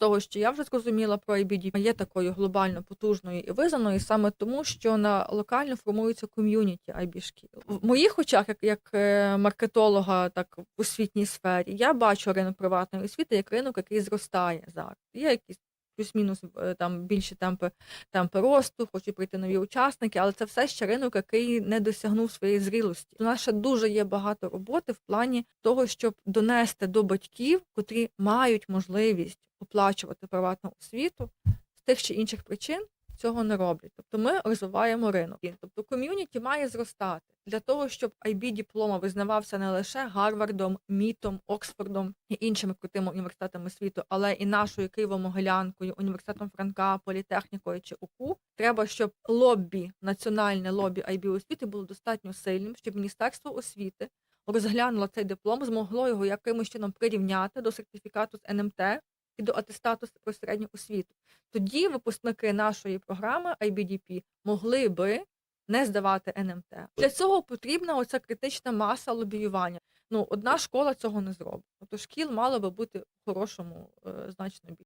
того, що я вже зрозуміла про IBD, є такою глобально потужною і визнаною саме тому, що на локально формується ком'юніті IB шкіл. В моїх очах, як, як е, маркетолога, так в освітній сфері, я бачу ринок приватної освіти як ринок, який зростає зараз. Є якісь плюс-мінус е, там більші темпи, темпи росту, хочуть прийти нові учасники, але це все ще ринок, який не досягнув своєї зрілості. У нас ще дуже є багато роботи в плані того, щоб донести до батьків, котрі мають можливість оплачувати приватну освіту з тих чи інших причин. Цього не роблять. Тобто ми розвиваємо ринок. Тобто ком'юніті має зростати для того, щоб IB диплома визнавався не лише Гарвардом, Мітом, Оксфордом і іншими крутими університетами світу, але і нашою Києво-Могилянкою, університетом Франка, політехнікою чи УКУ. Треба, щоб лоббі, національне лоббі IB освіти було достатньо сильним, щоб Міністерство освіти розглянуло цей диплом, змогло його якимось чином прирівняти до сертифікату з НМТ і до атестату про середню освіту. Тоді випускники нашої програми IBDP могли би не здавати НМТ. Для цього потрібна оця критична маса лобіювання. Ну, одна школа цього не зробить. Тобто шкіл мало би бути в хорошому е, значно більше.